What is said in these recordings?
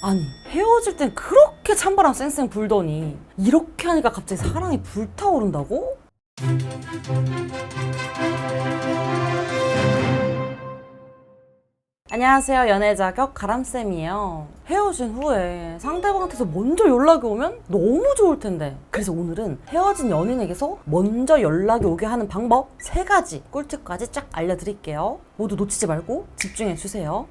아니 헤어질 땐 그렇게 찬바람 쌩쌩 불더니 이렇게 하니까 갑자기 사랑이 불타오른다고? 안녕하세요. 연애 자격 가람쌤이에요. 헤어진 후에 상대방한테서 먼저 연락이 오면 너무 좋을 텐데. 그래서 오늘은 헤어진 연인에게서 먼저 연락이 오게 하는 방법 세가지 꿀팁까지 쫙 알려드릴게요. 모두 놓치지 말고 집중해 주세요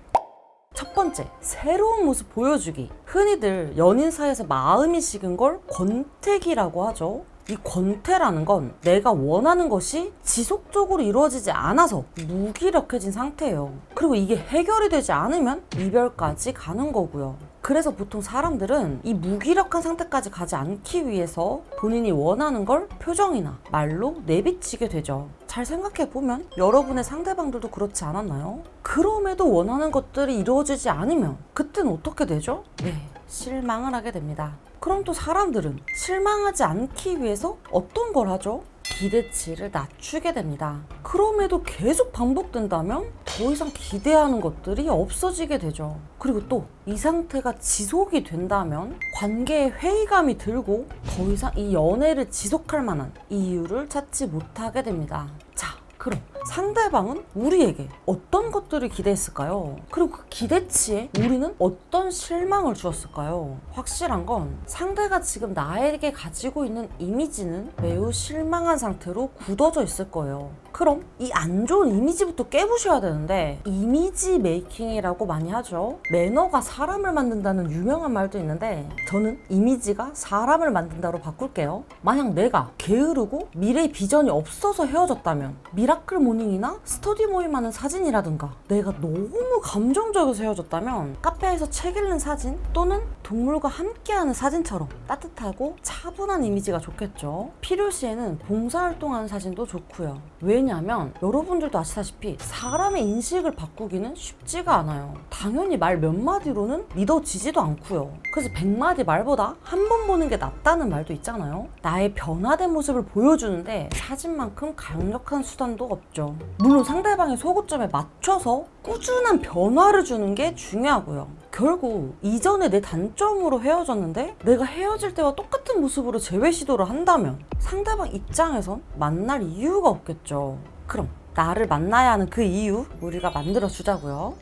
첫 번째, 새로운 모습 보여주기. 흔히들 연인 사이에서 마음이 식은 걸 권태기라고 하죠. 이 권태라는 건 내가 원하는 것이 지속적으로 이루어지지 않아서 무기력해진 상태예요. 그리고 이게 해결이 되지 않으면 이별까지 가는 거고요. 그래서 보통 사람들은 이 무기력한 상태까지 가지 않기 위해서 본인이 원하는 걸 표정이나 말로 내비치게 되죠. 잘 생각해 보면 여러분의 상대방들도 그렇지 않았나요? 그럼에도 원하는 것들이 이루어지지 않으면 그땐 어떻게 되죠? 네, 실망을 하게 됩니다. 그럼 또 사람들은 실망하지 않기 위해서 어떤 걸 하죠? 기대치를 낮추게 됩니다. 그럼에도 계속 반복된다면 더 이상 기대하는 것들이 없어지게 되죠. 그리고 또 이 상태가 지속이 된다면 관계에 회의감이 들고 더 이상 이 연애를 지속할 만한 이유를 찾지 못하게 됩니다. 자, 그럼 상대방은 우리에게 어떤 것들을 기대했을까요? 그리고 그 기대치에 우리는 어떤 실망을 주었을까요? 확실한 건 상대가 지금 나에게 가지고 있는 이미지는 매우 실망한 상태로 굳어져 있을 거예요. 그럼 이 안 좋은 이미지부터 깨부셔야 되는데 이미지 메이킹이라고 많이 하죠. 매너가 사람을 만든다는 유명한 말도 있는데 저는 이미지가 사람을 만든다로 바꿀게요. 만약 내가 게으르고 미래 비전이 없어서 헤어졌다면 미라클 모닝 이나 스터디 모임 하는 사진이라든가 내가 너무 감정적이어서 헤어졌다면 카페에서 책 읽는 사진 또는 동물과 함께하는 사진처럼 따뜻하고 차분한 이미지가 좋겠죠. 필요시에는 봉사활동하는 사진도 좋고요. 왜냐하면 여러분들도 아시다시피 사람의 인식을 바꾸기는 쉽지가 않아요. 당연히 말 몇 마디로는 믿어지지도 않고요. 그래서 백 마디 말보다 한 번 보는 게 낫다는 말도 있잖아요. 나의 변화된 모습을 보여주는데 사진만큼 강력한 수단도 없죠. 물론 상대방의 소고점에 맞춰서 꾸준한 변화를 주는 게 중요하고요. 결국 이전에 내 단점으로 헤어졌는데 내가 헤어질 때와 똑같은 모습으로 재회 시도를 한다면 상대방 입장에선 만날 이유가 없겠죠. 그럼 나를 만나야 하는 그 이유 우리가 만들어 주자고요.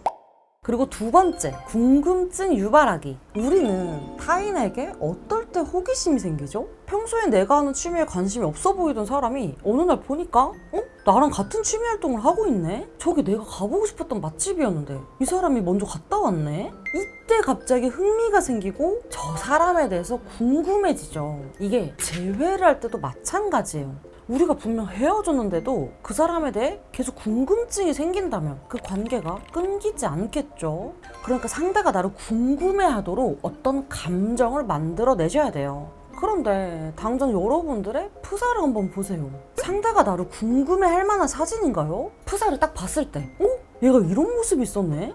그리고 두 번째, 궁금증 유발하기. 우리는 타인에게 어떨 때 호기심이 생기죠? 평소에 내가 하는 취미에 관심이 없어 보이던 사람이 어느 날 보니까, 어? 나랑 같은 취미 활동을 하고 있네? 저게 내가 가보고 싶었던 맛집이었는데, 이 사람이 먼저 갔다 왔네? 이때 갑자기 흥미가 생기고, 저 사람에 대해서 궁금해지죠. 이게 재회를 할 때도 마찬가지예요. 우리가 분명 헤어졌는데도 그 사람에 대해 계속 궁금증이 생긴다면 그 관계가 끊기지 않겠죠. 그러니까 상대가 나를 궁금해하도록 어떤 감정을 만들어 내셔야 돼요. 그런데 당장 여러분들의 프사를 한번 보세요. 상대가 나를 궁금해 할 만한 사진인가요? 프사를 딱 봤을 때, 어? 얘가 이런 모습이 있었네?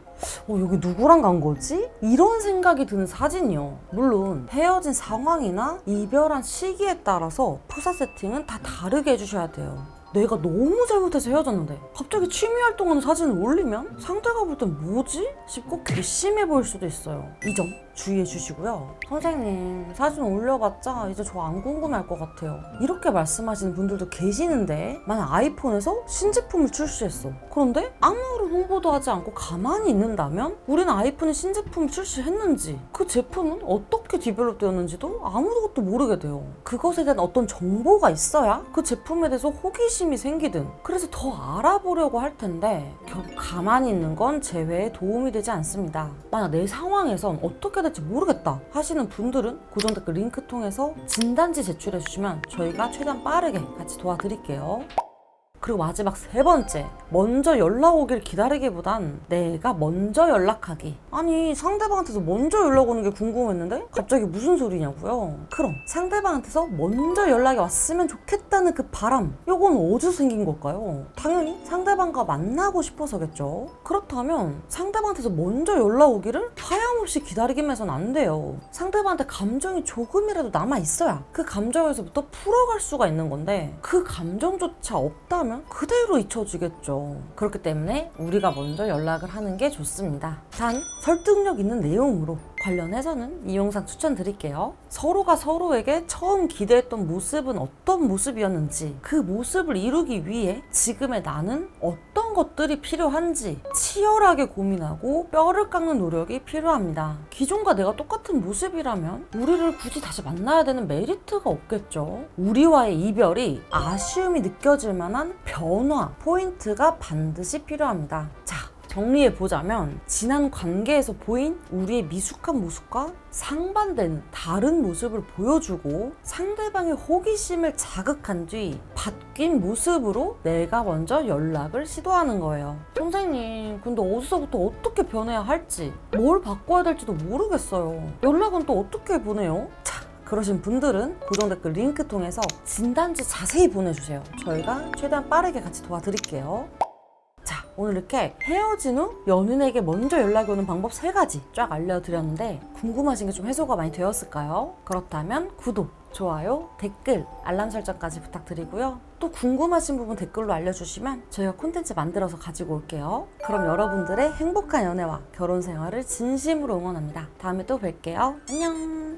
어, 여기 누구랑 간 거지? 이런 생각이 드는 사진이요. 물론 헤어진 상황이나 이별한 시기에 따라서 프사 세팅은 다 다르게 해주셔야 돼요. 내가 너무 잘못해서 헤어졌는데 갑자기 취미 활동하는 사진을 올리면 상대가 볼 땐 뭐지? 싶고 괘씸해 보일 수도 있어요. 이 점 주의해 주시고요. 선생님 사진 올려봤자 이제 저 안 궁금할 것 같아요. 이렇게 말씀하시는 분들도 계시는데 만약 아이폰에서 신제품을 출시했어. 그런데 아무런 홍보도 하지 않고 가만히 있는다면 우리는 아이폰이 신제품을 출시했는지 그 제품은 어떻게 디벨롭 되었는지도 아무것도 모르게 돼요. 그것에 대한 어떤 정보가 있어야 그 제품에 대해서 호기심이 생기든 그래서 더 알아보려고 할 텐데 가만히 있는 건 재회에 도움이 되지 않습니다. 만약 내 상황에선 어떻게 될지 모르겠다 하시는 분들은 고정 댓글 링크 통해서 진단지 제출해 주시면 저희가 최대한 빠르게 같이 도와드릴게요. 그리고 마지막 세 번째, 먼저 연락 오길 기다리기보단 내가 먼저 연락하기. 아니, 상대방한테서 먼저 연락 오는 게 궁금했는데 갑자기 무슨 소리냐고요? 그럼 상대방한테서 먼저 연락이 왔으면 좋겠다는 그 바람, 요건 어디서 생긴 걸까요? 당연히 상대방과 만나고 싶어서겠죠. 그렇다면 상대방한테서 먼저 연락 오기를 하염없이 기다리기만 해서는 안 돼요. 상대방한테 감정이 조금이라도 남아 있어야 그 감정에서부터 풀어갈 수가 있는 건데 그 감정조차 없다 면 그대로 잊혀지겠죠. 그렇기 때문에 우리가 먼저 연락을 하는 게 좋습니다. 단 설득력 있는 내용으로 관련해서는 이 영상 추천드릴게요. 서로가 서로에게 처음 기대했던 모습은 어떤 모습이었는지 그 모습을 이루기 위해 지금의 나는 어떤 것들이 필요한지 치열하게 고민하고 뼈를 깎는 노력이 필요합니다. 기존과 내가 똑같은 모습이라면 우리를 굳이 다시 만나야 되는 메리트가 없겠죠. 우리와의 이별이 아쉬움이 느껴질 만한 변화, 포인트가 반드시 필요합니다. 자, 정리해 보자면 지난 관계에서 보인 우리의 미숙한 모습과 상반되는 다른 모습을 보여주고 상대방의 호기심을 자극한 뒤 바뀐 모습으로 내가 먼저 연락을 시도하는 거예요. 선생님, 근데 어디서부터 어떻게 변해야 할지, 뭘 바꿔야 될지도 모르겠어요. 연락은 또 어떻게 보내요? 자, 그러신 분들은 고정 댓글 링크 통해서 진단지 자세히 보내주세요. 저희가 최대한 빠르게 같이 도와드릴게요. 자, 오늘 이렇게 헤어진 후 연인에게 먼저 연락이 오는 방법 세 가지 쫙 알려드렸는데 궁금하신 게 좀 해소가 많이 되었을까요? 그렇다면 구독, 좋아요, 댓글, 알람 설정까지 부탁드리고요. 또 궁금하신 부분 댓글로 알려주시면 저희가 콘텐츠 만들어서 가지고 올게요. 그럼 여러분들의 행복한 연애와 결혼 생활을 진심으로 응원합니다. 다음에 또 뵐게요. 안녕!